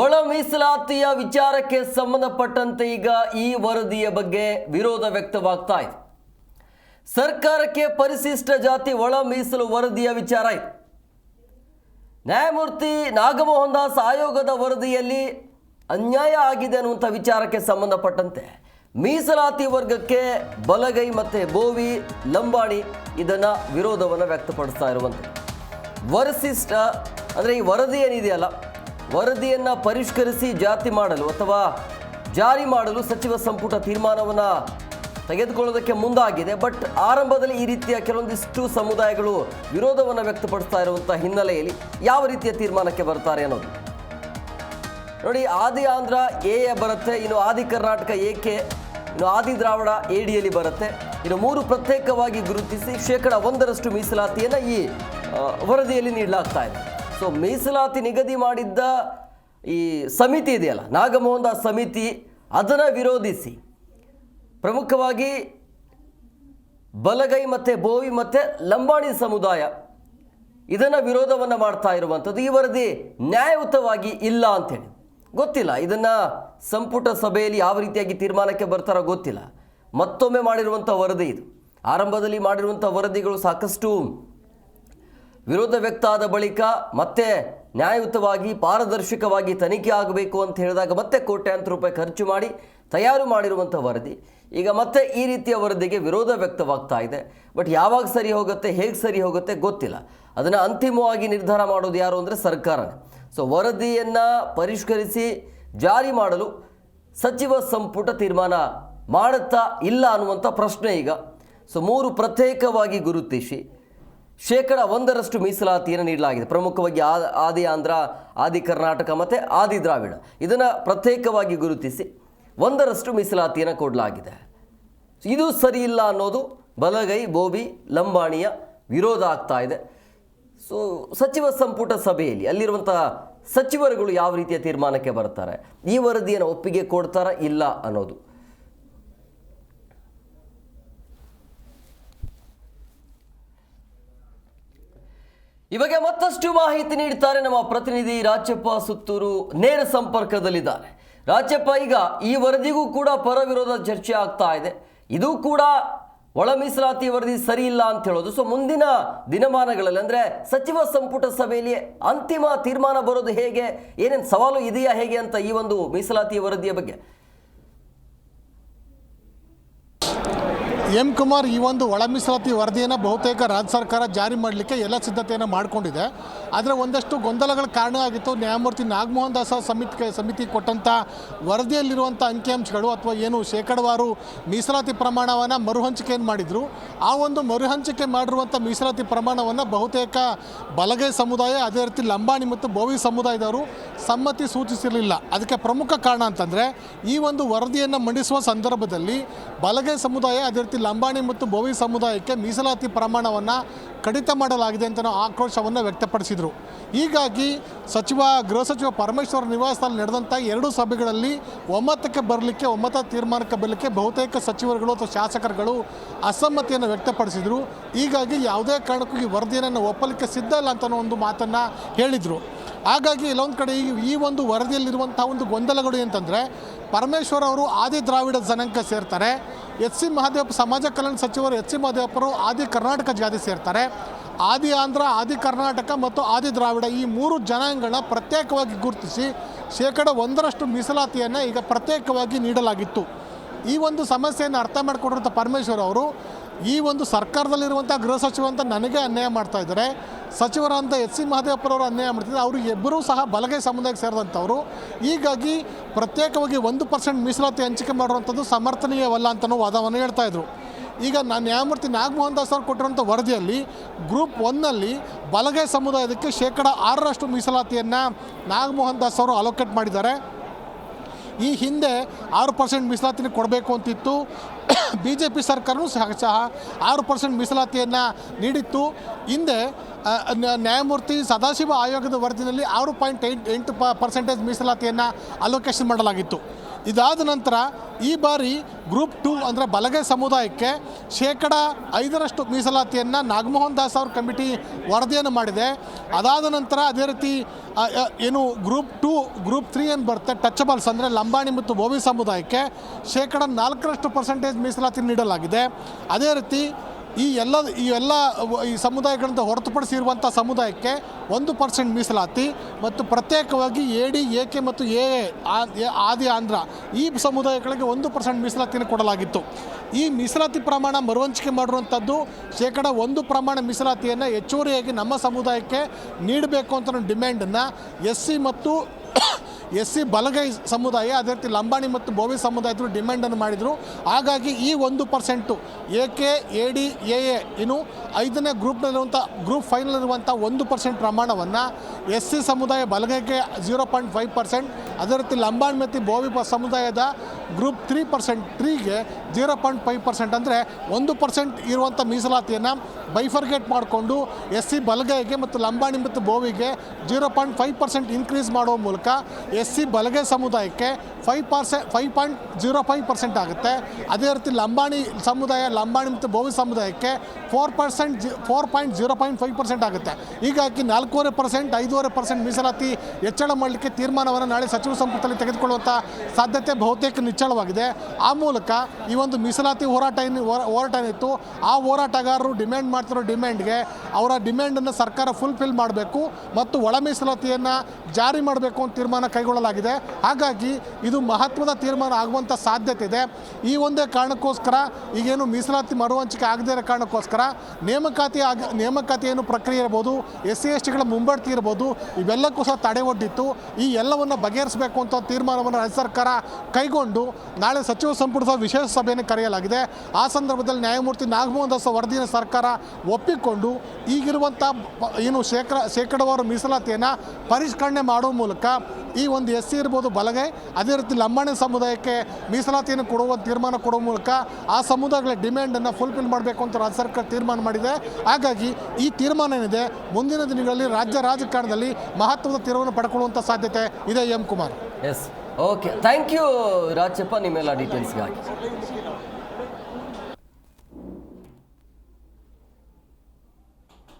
ಒಳ ಮೀಸಲಾತಿಯ ವಿಚಾರಕ್ಕೆ ಸಂಬಂಧಪಟ್ಟಂತೆ ಈಗ ಈ ವರದಿಯ ಬಗ್ಗೆ ವಿರೋಧ ವ್ಯಕ್ತವಾಗ್ತಾ ಇದೆ. ಸರ್ಕಾರಕ್ಕೆ ಪರಿಶಿಷ್ಟ ಜಾತಿ ಒಳ ಮೀಸಲು ವರದಿಯ ವಿಚಾರ ಇದೆ. ನ್ಯಾಯಮೂರ್ತಿ ನಾಗಮೋಹನ್ ದಾಸ್ ಆಯೋಗದ ವರದಿಯಲ್ಲಿ ಅನ್ಯಾಯ ಆಗಿದೆ ಅನ್ನುವಂಥ ವಿಚಾರಕ್ಕೆ ಸಂಬಂಧಪಟ್ಟಂತೆ ಮೀಸಲಾತಿ ವರ್ಗಕ್ಕೆ ಬಲಗೈ ಮತ್ತು ಬೋವಿ, ಲಂಬಾಣಿ ಇದನ್ನು ವಿರೋಧವನ್ನು ವ್ಯಕ್ತಪಡಿಸ್ತಾ ಇರುವಂತೆ ವರಿಶಿಷ್ಟ ಅಂದರೆ ಈ ವರದಿ ಏನಿದೆಯಲ್ಲ ವರದಿಯನ್ನು ಪರಿಷ್ಕರಿಸಿ ಜಾತಿ ಮಾಡಲು ಅಥವಾ ಜಾರಿ ಮಾಡಲು ಸಚಿವ ಸಂಪುಟ ತೀರ್ಮಾನವನ್ನು ತೆಗೆದುಕೊಳ್ಳೋದಕ್ಕೆ ಮುಂದಾಗಿದೆ. ಬಟ್ ಆರಂಭದಲ್ಲಿ ಈ ರೀತಿಯ ಕೆಲವೊಂದಿಷ್ಟು ಸಮುದಾಯಗಳು ವಿರೋಧವನ್ನು ವ್ಯಕ್ತಪಡಿಸ್ತಾ ಇರುವಂಥ ಹಿನ್ನೆಲೆಯಲ್ಲಿ ಯಾವ ರೀತಿಯ ತೀರ್ಮಾನಕ್ಕೆ ಬರ್ತಾರೆ ಅನ್ನೋದು. ನೋಡಿ, ಆದಿ ಆಂಧ್ರ ಎ ಬರುತ್ತೆ, ಇನ್ನು ಆದಿ ಕರ್ನಾಟಕ ಏಕೆ ಇನ್ನು ಆದಿ ದ್ರಾವಿಡ ಎ ಡಿಯಲ್ಲಿ ಬರುತ್ತೆ. ಇನ್ನು ಮೂರು ಪ್ರತ್ಯೇಕವಾಗಿ ಗುರುತಿಸಿ ಶೇಕಡ ಒಂದರಷ್ಟು ಮೀಸಲಾತಿಯನ್ನು ಈ ವರದಿಯಲ್ಲಿ ನೀಡಲಾಗ್ತಾ ಇದೆ. ಸೊ ಮೀಸಲಾತಿ ನಿಗದಿ ಮಾಡಿದ್ದ ಈ ಸಮಿತಿ ಇದೆಯಲ್ಲ, ನಾಗಮೋಹನ್ ದಾಸ್ ಸಮಿತಿ ಅದನ್ನು ವಿರೋಧಿಸಿ ಪ್ರಮುಖವಾಗಿ ಬಲಗೈ ಮತ್ತು ಬೋವಿ ಮತ್ತು ಲಂಬಾಣಿ ಸಮುದಾಯ ಇದನ್ನು ವಿರೋಧವನ್ನು ಮಾಡ್ತಾ ಇರುವಂಥದ್ದು. ಈ ವರದಿ ನ್ಯಾಯಯುತವಾಗಿ ಇಲ್ಲ ಅಂತೇಳಿ. ಗೊತ್ತಿಲ್ಲ, ಇದನ್ನು ಸಂಪುಟ ಸಭೆಯಲ್ಲಿ ಯಾವ ರೀತಿಯಾಗಿ ತೀರ್ಮಾನಕ್ಕೆ ಬರ್ತಾರೋ ಗೊತ್ತಿಲ್ಲ. ಮತ್ತೊಮ್ಮೆ ಮಾಡಿರುವಂಥ ವರದಿ ಇದು. ಆರಂಭದಲ್ಲಿ ಮಾಡಿರುವಂಥ ವರದಿಗಳು ಸಾಕಷ್ಟು ವಿರೋಧ ವ್ಯಕ್ತ ಆದ ಬಳಿಕ ಮತ್ತೆ ನ್ಯಾಯಯುತವಾಗಿ ಪಾರದರ್ಶಕವಾಗಿ ತನಿಖೆ ಆಗಬೇಕು ಅಂತ ಹೇಳಿದಾಗ ಮತ್ತೆ ಕೋಟ್ಯಾಂತರ ರೂಪಾಯಿ ಖರ್ಚು ಮಾಡಿ ತಯಾರು ಮಾಡಿರುವಂಥ ವರದಿ. ಈಗ ಮತ್ತೆ ಈ ರೀತಿಯ ವರದಿಗೆ ವಿರೋಧ ವ್ಯಕ್ತವಾಗ್ತಾ ಇದೆ. ಬಟ್ ಯಾವಾಗ ಸರಿ ಹೋಗುತ್ತೆ, ಹೇಗೆ ಸರಿ ಹೋಗುತ್ತೆ ಗೊತ್ತಿಲ್ಲ. ಅದನ್ನು ಅಂತಿಮವಾಗಿ ನಿರ್ಧಾರ ಮಾಡೋದು ಯಾರು ಅಂದರೆ ಸರ್ಕಾರನೇ. ಸೊ ವರದಿಯನ್ನು ಪರಿಷ್ಕರಿಸಿ ಜಾರಿ ಮಾಡಲು ಸಚಿವ ಸಂಪುಟ ತೀರ್ಮಾನ ಮಾಡುತ್ತಾ ಇಲ್ಲ ಅನ್ನುವಂಥ ಪ್ರಶ್ನೆ ಈಗ. ಸೊ ಮೂರು ಪ್ರತ್ಯೇಕವಾಗಿ ಗುರುತಿಸಿ. ಶೇಕಡ ಒಂದರಷ್ಟು ಮೀಸಲಾತಿಯನ್ನು ನೀಡಲಾಗಿದೆ. ಪ್ರಮುಖವಾಗಿ ಆದಿ ಆಂಧ್ರ ಆದಿ ಕರ್ನಾಟಕ ಮತ್ತು ಆದಿ ದ್ರಾವಿಡ. ಇದನ್ನು ಪ್ರತ್ಯೇಕವಾಗಿ ಗುರುತಿಸಿ ಒಂದರಷ್ಟು ಮೀಸಲಾತಿಯನ್ನು ಕೊಡಲಾಗಿದೆ. ಇದು ಸರಿ ಇಲ್ಲ ಅನ್ನೋದು ಬಲಗೈ, ಬೋಬಿ, ಲಂಬಾಣಿಯ ವಿರೋಧ ಆಗ್ತಾ ಇದೆ. ಸೊ, ಸಚಿವ ಸಂಪುಟ ಸಭೆಯಲ್ಲಿ ಅಲ್ಲಿರುವಂಥ ಸಚಿವರುಗಳು ಯಾವ ರೀತಿಯ ತೀರ್ಮಾನಕ್ಕೆ ಬರ್ತಾರೆ? ಈ ವರದಿಯನ್ನು ಒಪ್ಪಿಗೆ ಕೊಡ್ತಾರಾ ಇಲ್ಲ ಅನ್ನೋದು. ಇವಾಗ ಮತ್ತಷ್ಟು ಮಾಹಿತಿ ನೀಡ್ತಾರೆ ನಮ್ಮ ಪ್ರತಿನಿಧಿ ರಾಜಪ್ಪ ಸುತ್ತೂರು ನೇರ ಸಂಪರ್ಕದಲ್ಲಿದ್ದಾರೆ. ರಾಜಪ್ಪ ಈಗ ಈ ವರದಿಗೂ ಕೂಡ ಪರ ವಿರೋಧ ಚರ್ಚೆ ಆಗ್ತಾ ಇದೆ. ಇದು ಕೂಡ ಒಳ ಮೀಸಲಾತಿ ವರದಿ ಸರಿ ಇಲ್ಲ ಅಂತ ಹೇಳೋದು. ಸೊ ಮುಂದಿನ ದಿನಮಾನಗಳಲ್ಲಿ ಅಂದರೆ ಸಚಿವ ಸಂಪುಟ ಸಭೆಯಲ್ಲಿ ಅಂತಿಮ ತೀರ್ಮಾನ ಬರೋದು ಹೇಗೆ? ಏನೇನು ಸವಾಲು ಇದೆಯಾ ಹೇಗೆ ಅಂತ ಈ ಒಂದು ಮೀಸಲಾತಿ ವರದಿಯ ಬಗ್ಗೆ? ಎಂ ಕುಮಾರ್ ಈ ಒಂದು ಒಳ ಮೀಸಲಾತಿ ವರದಿಯನ್ನು ಬಹುತೇಕ ರಾಜ್ಯ ಸರ್ಕಾರ ಜಾರಿ ಮಾಡಲಿಕ್ಕೆ ಎಲ್ಲ ಸಿದ್ಧತೆಯನ್ನು ಮಾಡಿಕೊಂಡಿದೆ. ಆದರೆ ಒಂದಷ್ಟು ಗೊಂದಲಗಳ ಕಾರಣ ಆಗಿತ್ತು. ನ್ಯಾಯಮೂರ್ತಿ ನಾಗಮೋಹನ್ ದಾಸ ಸಮಿತಿ ಸಮಿತಿ ಕೊಟ್ಟಂಥ ವರದಿಯಲ್ಲಿರುವಂಥ ಅಂಕಿಅಂಶಗಳು ಅಥವಾ ಏನು ಶೇಕಡವಾರು ಮೀಸಲಾತಿ ಪ್ರಮಾಣವನ್ನು ಮರುಹಂಚಿಕೆಯನ್ನು ಮಾಡಿದರು. ಆ ಒಂದು ಮರುಹಂಚಿಕೆ ಮಾಡಿರುವಂಥ ಮೀಸಲಾತಿ ಪ್ರಮಾಣವನ್ನು ಬಹುತೇಕ ಬಲಗೈ ಸಮುದಾಯ, ಅದೇ ರೀತಿ ಲಂಬಾಣಿ ಮತ್ತು ಬೋವಿ ಸಮುದಾಯದವರು ಸಮ್ಮತಿ ಸೂಚಿಸಿರಲಿಲ್ಲ. ಅದಕ್ಕೆ ಪ್ರಮುಖ ಕಾರಣ ಅಂತಂದರೆ ಈ ಒಂದು ವರದಿಯನ್ನು ಮಂಡಿಸುವ ಸಂದರ್ಭದಲ್ಲಿ ಬಲಗೈ ಸಮುದಾಯ, ಅದೇ ರೀತಿ ಲಂಬಾಣಿ ಮತ್ತು ಬೋವಿ ಸಮುದಾಯಕ್ಕೆ ಮೀಸಲಾತಿ ಪ್ರಮಾಣವನ್ನು ಕಡಿತ ಮಾಡಲಾಗಿದೆ ಅಂತ ಆಕ್ರೋಶವನ್ನು ವ್ಯಕ್ತಪಡಿಸಿದರು. ಹೀಗಾಗಿ ಸಚಿವ, ಗೃಹ ಸಚಿವ ಪರಮೇಶ್ವರ ನಿವಾಸದಲ್ಲಿ ನಡೆದಂಥ ಎರಡು ಸಭೆಗಳಲ್ಲಿ ಒಮ್ಮತಕ್ಕೆ ಬರಲಿಕ್ಕೆ ಒಮ್ಮತ ತೀರ್ಮಾನಕ್ಕೆ ಬರಲಿಕ್ಕೆ ಬಹುತೇಕ ಸಚಿವರುಗಳು ಅಥವಾ ಶಾಸಕರುಗಳು ಅಸಮ್ಮತಿಯನ್ನು ವ್ಯಕ್ತಪಡಿಸಿದರು. ಹೀಗಾಗಿ ಯಾವುದೇ ಕಾರಣಕ್ಕೂ ಈ ವರದಿಯನ್ನು ಒಪ್ಪಲಿಕ್ಕೆ ಸಿದ್ಧ ಇಲ್ಲ ಅಂತ ಒಂದು ಮಾತನ್ನು ಹೇಳಿದರು. ಹಾಗಾಗಿ ಇಲ್ಲೊಂದು ಕಡೆ ಈ ಈ ಒಂದು ವರದಿಯಲ್ಲಿರುವಂಥ ಒಂದು ಗೊಂದಲಗಳು ಅಂತಂದರೆ ಪರಮೇಶ್ವರ್ ಅವರು ಆದಿ ದ್ರಾವಿಡ ಜನಾಂಗ ಸೇರ್ತಾರೆ. ಎಚ್ ಸಿ ಮಹಾದೇವಪ್ಪ, ಸಮಾಜ ಕಲ್ಯಾಣ ಸಚಿವರು, ಎಚ್ ಸಿ ಮಹದೇವಪ್ಪರು ಆದಿ ಕರ್ನಾಟಕ ಜಾತಿ ಸೇರ್ತಾರೆ. ಆದಿ ಆಂಧ್ರ, ಆದಿ ಕರ್ನಾಟಕ ಮತ್ತು ಆದಿ ದ್ರಾವಿಡ ಈ ಮೂರು ಜನಾಂಗಗಳನ್ನ ಪ್ರತ್ಯೇಕವಾಗಿ ಗುರುತಿಸಿ ಶೇಕಡ ಒಂದರಷ್ಟು ಮೀಸಲಾತಿಯನ್ನು ಈಗ ಪ್ರತ್ಯೇಕವಾಗಿ ನೀಡಲಾಗಿತ್ತು. ಈ ಒಂದು ಸಮಸ್ಯೆಯನ್ನು ಅರ್ಥ ಮಾಡಿಕೊಂಡಿರುವಂಥ ಪರಮೇಶ್ವರ್ ಅವರು ಈ ಒಂದು ಸರ್ಕಾರದಲ್ಲಿರುವಂಥ ಗೃಹ ಸಚಿವ ಅಂತ ನನಗೆ ಅನ್ಯಾಯ ಮಾಡ್ತಾ ಇದ್ದಾರೆ. ಸಚಿವರಂತ ಎಚ್ ಸಿ ಮಹದೇವಪ್ಪರವರು ಅನ್ಯಾಯ ಮಾಡ್ತಿದ್ದಾರೆ. ಅವರು ಇಬ್ಬರೂ ಸಹ ಬಲಗೈ ಸಮುದಾಯಕ್ಕೆ ಸೇರಿದಂಥವರು. ಹೀಗಾಗಿ ಪ್ರತ್ಯೇಕವಾಗಿ ಒಂದು ಪರ್ಸೆಂಟ್ ಮೀಸಲಾತಿ ಹಂಚಿಕೆ ಮಾಡುವಂಥದ್ದು ಸಮರ್ಥನೀಯವಲ್ಲ ಅಂತಲೂ ವಾದವನ್ನು ಹೇಳ್ತಾ ಇದ್ರು. ಈಗ ನಾನು ನ್ಯಾಯಮೂರ್ತಿ ನಾಗಮೋಹನ್ ದಾಸ್ ಅವರು ಕೊಟ್ಟಿರುವಂಥ ವರದಿಯಲ್ಲಿ ಗ್ರೂಪ್ ಒನ್ನಲ್ಲಿ ಬಲಗೈ ಸಮುದಾಯದಕ್ಕೆ ಶೇಕಡ ಆರರಷ್ಟು ಮೀಸಲಾತಿಯನ್ನು ನಾಗಮೋಹನ್ ದಾಸ್ ಅವರು ಅಲೋಕೇಟ್ ಮಾಡಿದ್ದಾರೆ. ಈ ಹಿಂದೆ ಆರು ಪರ್ಸೆಂಟ್ ಮೀಸಲಾತಿನ ಕೊಡಬೇಕು ಅಂತಿತ್ತು. ಬಿ ಜೆ ಪಿ ಸರ್ಕಾರವೂ ಸಹ ಸಹ ಆರು ಪರ್ಸೆಂಟ್ ಮೀಸಲಾತಿಯನ್ನು ನೀಡಿತ್ತು. ಹಿಂದೆ ನ್ಯಾಯಮೂರ್ತಿ ಸದಾಶಿವ ಆಯೋಗದ ವರದಿನಲ್ಲಿ ಆರು ಪಾಯಿಂಟ್ ಎಂಟು ಎಂಟು ಪರ್ಸೆಂಟೇಜ್ ಮೀಸಲಾತಿಯನ್ನು ಅಲೋಕೇಶನ್ ಮಾಡಲಾಗಿತ್ತು. ಇದಾದ ನಂತರ ಈ ಬಾರಿ ಗ್ರೂಪ್ ಟು ಅಂದರೆ ಬಲಗೈ ಸಮುದಾಯಕ್ಕೆ ಶೇಕಡ ಐದರಷ್ಟು ಮೀಸಲಾತಿಯನ್ನು ನಾಗಮೋಹನ್ ದಾಸ್ ಅವ್ರ ಕಮಿಟಿ ವರದಿಯನ್ನು ಮಾಡಿದೆ. ಅದಾದ ನಂತರ ಅದೇ ರೀತಿ ಏನು ಗ್ರೂಪ್ ಟು ಗ್ರೂಪ್ ತ್ರೀ ಏನು ಬರುತ್ತೆ ಟಚಬಲ್ಸ್ ಅಂದರೆ ಲಂಬಾಣಿ ಮತ್ತು ಬೋವಿ ಸಮುದಾಯಕ್ಕೆ ಶೇಕಡ ನಾಲ್ಕರಷ್ಟು ಪರ್ಸೆಂಟೇಜ್ ಮೀಸಲಾತಿ ನೀಡಲಾಗಿದೆ. ಅದೇ ರೀತಿ ಈ ಎಲ್ಲ ಈ ಎಲ್ಲ ಈ ಸಮುದಾಯಗಳಿಂದ ಹೊರತುಪಡಿಸಿರುವಂಥ ಸಮುದಾಯಕ್ಕೆ ಒಂದು ಪರ್ಸೆಂಟ್ ಮೀಸಲಾತಿ ಮತ್ತು ಪ್ರತ್ಯೇಕವಾಗಿ ಎ ಡಿ, ಎ ಕೆ ಮತ್ತು ಎ ಆದಿ ಆಂಧ್ರ ಈ ಸಮುದಾಯಗಳಿಗೆ ಒಂದು ಪರ್ಸೆಂಟ್ ಮೀಸಲಾತಿಯನ್ನು ಕೊಡಲಾಗಿತ್ತು. ಈ ಮೀಸಲಾತಿ ಪ್ರಮಾಣ ಮರುವಂಚಿಕೆ ಮಾಡಿರುವಂಥದ್ದು ಶೇಕಡ ಒಂದು ಪ್ರಮಾಣ ಮೀಸಲಾತಿಯನ್ನು ಹೆಚ್ಚುವರಿಯಾಗಿ ನಮ್ಮ ಸಮುದಾಯಕ್ಕೆ ನೀಡಬೇಕು ಅಂತ ಡಿಮ್ಯಾಂಡನ್ನು ಎಸ್ ಸಿ ಮತ್ತು ಎಸ್ ಸಿ ಬಲಗೈ ಸಮುದಾಯ, ಅದೇ ರೀತಿ ಲಂಬಾಣಿ ಮತ್ತು ಬೋವಿ ಸಮುದಾಯದರು ಡಿಮ್ಯಾಂಡನ್ನು ಮಾಡಿದರು. ಹಾಗಾಗಿ ಈ ಒಂದು percent A K, A D, A A ಇನ್ನು ಐದನೇ ಗ್ರೂಪ್ನಲ್ಲಿರುವಂಥ ಗ್ರೂಪ್ ಫೈನಲ್ಲಿರುವಂಥ ಒಂದು ಪರ್ಸೆಂಟ್ ಪ್ರಮಾಣವನ್ನು ಎಸ್ ಸಿ ಸಮುದಾಯ ಬಲಗೈಗೆ ಜೀರೋ ಪಾಯಿಂಟ್ ಫೈವ್ ಪರ್ಸೆಂಟ್ ಅದೇ ರೀತಿ ಲಂಬಾಣಿ ಮತ್ತು ಬೋವಿ ಸಮುದಾಯದ ಗ್ರೂಪ್ ತ್ರೀ ಪರ್ಸೆಂಟ್ ತ್ರೀಗೆ ಜೀರೋ ಪಾಯಿಂಟ್ ಫೈವ್ ಪರ್ಸೆಂಟ್ ಅಂದರೆ ಒಂದು ಪರ್ಸೆಂಟ್ ಇರುವಂಥ ಮೀಸಲಾತಿಯನ್ನು ಬೈಫರ್ಗೇಟ್ ಮಾಡಿಕೊಂಡು ಎಸ್ ಸಿ ಬಲಗೈಗೆ ಮತ್ತು ಲಂಬಾಣಿ ಮತ್ತು ಬೋವಿಗೆ zero point five percent increase ಮಾಡುವ ಮೂಲಕ ಎಸ್ ಸಿ ಬಲಗೈ ಸಮುದಾಯಕ್ಕೆ five percent, five point zero five percent ಆಗುತ್ತೆ. ಅದೇ ರೀತಿ ಲಂಬಾಣಿ ಸಮುದಾಯ, ಲಂಬಾಣಿ ಮತ್ತು ಬೋವಿ ಸಮುದಾಯಕ್ಕೆ four percent G, four point zero point five percent ಆಗುತ್ತೆ. ಹೀಗಾಗಿ ನಾಲ್ಕೂವರೆ ಪರ್ಸೆಂಟ್, ಐದೂವರೆ ಪರ್ಸೆಂಟ್ ಮೀಸಲಾತಿ ಹೆಚ್ಚಳ ಮಾಡಲಿಕ್ಕೆ ತೀರ್ಮಾನವನ್ನು ನಾಳೆ ಸಚಿವ ಸಂಪುಟದಲ್ಲಿ ತೆಗೆದುಕೊಳ್ಳುವಂಥ ಸಾಧ್ಯತೆ ಬಹುತೇಕ ನಿಚ್ಚಳವಾಗಿದೆ. ಆ ಮೂಲಕ ಈ ಒಂದು ಮೀಸಲಾತಿ ಹೋರಾಟ ಏನು ಹೋರಾಟ ಏನಿತ್ತು, ಆ ಹೋರಾಟಗಾರರು ಡಿಮ್ಯಾಂಡ್ ಮಾಡ್ತಿರೋ ಡಿಮ್ಯಾಂಡ್ಗೆ ಅವರ ಡಿಮ್ಯಾಂಡನ್ನು ಸರ್ಕಾರ ಫುಲ್ಫಿಲ್ ಮಾಡಬೇಕು ಮತ್ತು ಒಳ ಮೀಸಲಾತಿಯನ್ನು ಜಾರಿ ಮಾಡಬೇಕು ಅಂತ ತೀರ್ಮಾನ ಕೈಗೊಳ್ಳಲಾಗಿದೆ. ಹಾಗಾಗಿ ಇದು ಮಹತ್ವದ ತೀರ್ಮಾನ ಆಗುವಂಥ ಸಾಧ್ಯತೆ ಇದೆ. ಈ ಒಂದೇ ಕಾರಣಕ್ಕೋಸ್ಕರ ಈಗೇನು ಮೀಸಲಾತಿ ಮರುಹಂಚಿಕೆ ಆಗದೇ ಇರೋ ಕಾರಣಕ್ಕೋಸ್ಕರ ನೇಮಕಾತಿ ಆಗ ನೇಮಕಾತಿ ಪ್ರಕ್ರಿಯೆ ಇರ್ಬೋದು ಎಸ್ ಸಿ ಎಸ್ ಟಿಗಳ ಮುಂಬಡ್ತಿ ಇರ್ಬೋದು, ಇವೆಲ್ಲಕ್ಕೂ ಸಹ ತಡೆ ಒಡ್ಡಿತ್ತು. ಈ ಎಲ್ಲವನ್ನು ಬಗೆಹರಿಸಬೇಕು ಅಂತ ತೀರ್ಮಾನವನ್ನು ರಾಜ್ಯ ಸರ್ಕಾರ ಕೈಗೊಂಡು ನಾಳೆ ಸಚಿವ ಸಂಪುಟದ ವಿಶೇಷ ಸಭೆಯನ್ನು ಕರೆಯಲಾಗಿದೆ. ಆ ಸಂದರ್ಭದಲ್ಲಿ ನ್ಯಾಯಮೂರ್ತಿ ನಾಗಮೋಹನ್ ದಾಸ್ ವರದಿಯನ್ನು ಸರ್ಕಾರ ಒಪ್ಪಿಕೊಂಡು ಈಗಿರುವಂಥ ಏನು ಶೇಕಡ, ಶೇಕಡವಾರು ಮೀಸಲಾತಿಯನ್ನು ಪರಿಷ್ಕರಣೆ ಮಾಡುವ ಮೂಲಕ ಈ ಒಂದು ಎಸ್ ಸಿ ಇರ್ಬೋದು ಬಲಗೈ, ಅದೇ ರೀತಿ ಲಂಬಾಣಿ ಸಮುದಾಯಕ್ಕೆ ಮೀಸಲಾತಿಯನ್ನು ಕೊಡುವ ತೀರ್ಮಾನ ಕೊಡುವ ಮೂಲಕ ಆ ಸಮುದಾಯಗಳ ಡಿಮ್ಯಾಂಡನ್ನು ಫುಲ್ಫಿಲ್ ಮಾಡಬೇಕು ಅಂತ ರಾಜ್ಯ ಸರ್ಕಾರ ತೀರ್ಮಾನ ಮಾಡಿದೆ. ಹಾಗಾಗಿ ಈ ತೀರ್ಮಾನ ಏನಿದೆ, ಮುಂದಿನ ದಿನಗಳಲ್ಲಿ ರಾಜ್ಯ ರಾಜಕಾರಣದಲ್ಲಿ ಮಹತ್ವದ ತೀರ್ಮಾನ ಪಡ್ಕೊಳ್ಳುವಂಥ ಸಾಧ್ಯತೆ ಇದೆ, M Kumar. Yes okay thank you Rajappa ನಿಮ್ಮೆಲ್ಲ ಡೀಟೇಲ್ಸ್ಗಾಗಿ